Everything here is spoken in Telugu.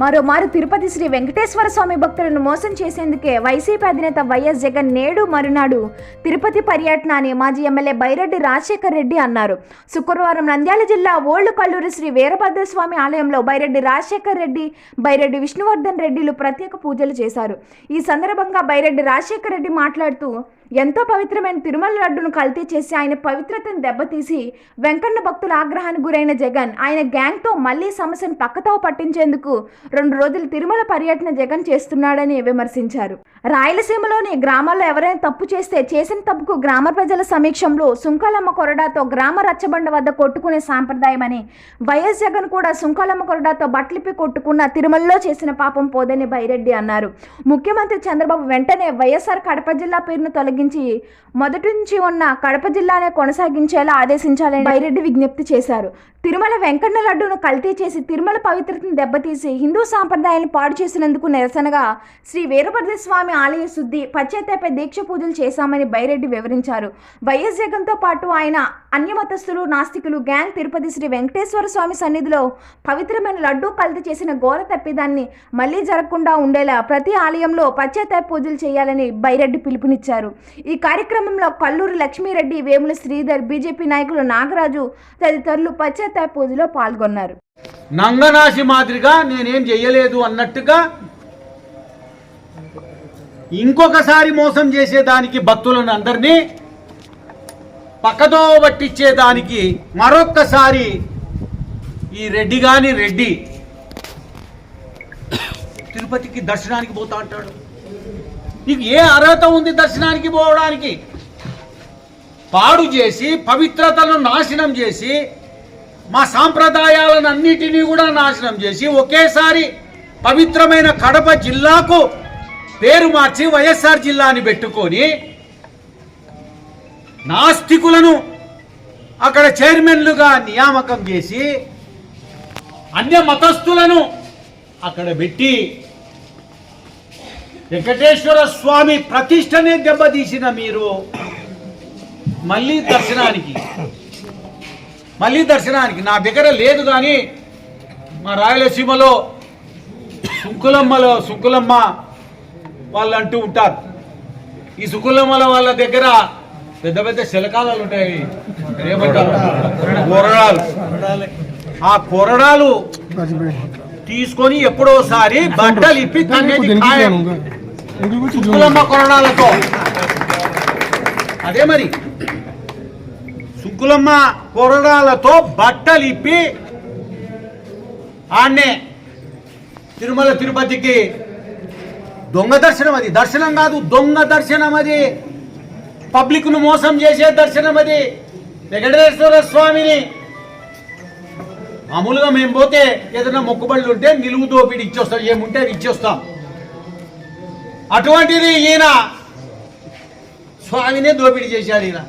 మరోమారు తిరుపతి శ్రీ వెంకటేశ్వర స్వామి భక్తులను మోసం చేసేందుకే వైసీపీ అధినేత వైఎస్ జగన్ నేడు మరునాడు తిరుపతి పర్యటన అని మాజీ ఎమ్మెల్యే బైరెడ్డి రాజశేఖర్ రెడ్డి అన్నారు. శుక్రవారం నంద్యాల జిల్లా ఓల్డ్ కల్లూరి శ్రీ వీరభద్ర స్వామి ఆలయంలో బైరెడ్డి రాజశేఖర్ రెడ్డి బైరెడ్డి విష్ణువర్ధన్ రెడ్డిలు ప్రత్యేక పూజలు చేశారు. ఈ సందర్భంగా బైరెడ్డి రాజశేఖర్ రెడ్డి మాట్లాడుతూ ఎంతో పవిత్రమైన తిరుమల లడ్డును కల్తీ చేసి ఆయన పవిత్రతను దెబ్బతీసి వెంకన్న భక్తుల ఆగ్రహానికి గురైన జగన్ ఆయన గ్యాంగ్తో మళ్ళీ సమస్యను పక్కతో పట్టించేందుకు రెండు రోజులు తిరుమల పర్యటన జగన్ చేస్తున్నాడని విమర్శించారు. రాయలసీమలోని గ్రామాల్లో ఎవరైనా తప్పు చేస్తే చేసిన తప్పుకు గ్రామ ప్రజల సమీక్షంలో సుంకాలమ్మ కొరడాతో గ్రామ రచ్చబండ వద్ద కొట్టుకునే సాంప్రదాయమని వైఎస్ జగన్ కూడా సుంకాలమ్మ కొరడాతో బట్టలిప్పి కొట్టుకున్న తిరుమలలో చేసిన పాపం పోదని బైరెడ్డి అన్నారు. ముఖ్యమంత్రి చంద్రబాబు వెంటనే వైఎస్ఆర్ కడప జిల్లా పేరును తొలగించి మొదటి నుంచి ఉన్న కడప జిల్లానే కొనసాగించేలా ఆదేశించాలని బైరెడ్డి విజ్ఞప్తి చేశారు. తిరుమల వెంకన్న లడ్డును కల్తీ చేసి తిరుమల పవిత్రతను దెబ్బతీసి హిందూ హిందూ సాంప్రదాయాలను పాడు చేసినందుకు నిరసనగా శ్రీ వీరభద్ర స్వామి ఆలయ శుద్ధి పశ్చాత్తాప దీక్ష పూజలు చేశామని బైరెడ్డి వివరించారు. వైఎస్ జగన్తో పాటు ఆయన అన్యమతస్థులు నాస్తికులు గ్యాంగ్ తిరుపతి శ్రీ వెంకటేశ్వర స్వామి సన్నిధిలో పవిత్రమైన లడ్డూ కల్తీ చేసిన ఘోర తప్పిదాన్ని మళ్ళీ జరగకుండా ఉండేలా ప్రతి ఆలయంలో పశ్చాత్తాప పూజలు చేయాలని బైరెడ్డి పిలుపునిచ్చారు. ఈ కార్యక్రమంలో కల్లూరు లక్ష్మీరెడ్డి వేముల శ్రీధర్ బీజేపీ నాయకులు నాగరాజు తదితరులు పశ్చాత్తాప పూజలో పాల్గొన్నారు. నంగనాశి మాదిరిగా నేనేం చెయ్యలేదు అన్నట్టుగా ఇంకొకసారి మోసం చేసేదానికి భక్తులను అందరినీ పక్కదో పట్టించేదానికి మరొక్కసారి ఈ రెడ్డి గాని రెడ్డి తిరుపతికి దర్శనానికి పోతా అంటాడు. నీకు ఏ అర్హత ఉంది దర్శనానికి పోవడానికి? పాడు చేసి పవిత్రతను నాశనం చేసి మా సాంప్రదాయాలను అన్నిటినీ కూడా నాశనం చేసి ఒకేసారి పవిత్రమైన కడప జిల్లాకు పేరు మార్చి వైఎస్ఆర్ జిల్లాని పెట్టుకొని నాస్తికులను అక్కడ చైర్మన్లుగా నియామకం చేసి అన్య మతస్థులను అక్కడ పెట్టి వెంకటేశ్వర స్వామి ప్రతిష్టనే దెబ్బతీసిన మీరు మళ్ళీ దర్శనానికి మళ్ళీ దర్శనానికి. నా దగ్గర లేదు కానీ మా రాయలసీమలో సుంకులమ్మలో సుంకులమ్మ వాళ్ళు అంటూ ఉంటారు. ఈ సుంకులమ్మల వాళ్ళ దగ్గర పెద్ద పెద్ద శిలకాలాలు ఉంటాయి. ఏమంటారు కొరడాలు. ఆ కొరడాలు తీసుకొని ఎప్పుడోసారి బట్టలు ఇప్పి సుంకులమ్మ కొరడాలతో. అదే మరి. సుంకులమ్మ కొరడాలతో బట్టలు ఇప్పి తిరుమల తిరుపతికి. దొంగ దర్శనం అది. దర్శనం కాదు దొంగ దర్శనం అది. పబ్లిక్ను మోసం చేసే దర్శనం అది. వెంకటేశ్వర స్వామిని. మామూలుగా మేము పోతే ఏదైనా మొక్కుబళ్ళు ఉంటే నిలువు దోపిడి ఇచ్చేస్తాం. ఏముంటే అది ఇచ్చేస్తాం. అటువంటిది ఈయన స్వామినే దోపిడీ చేశారు ఈయన.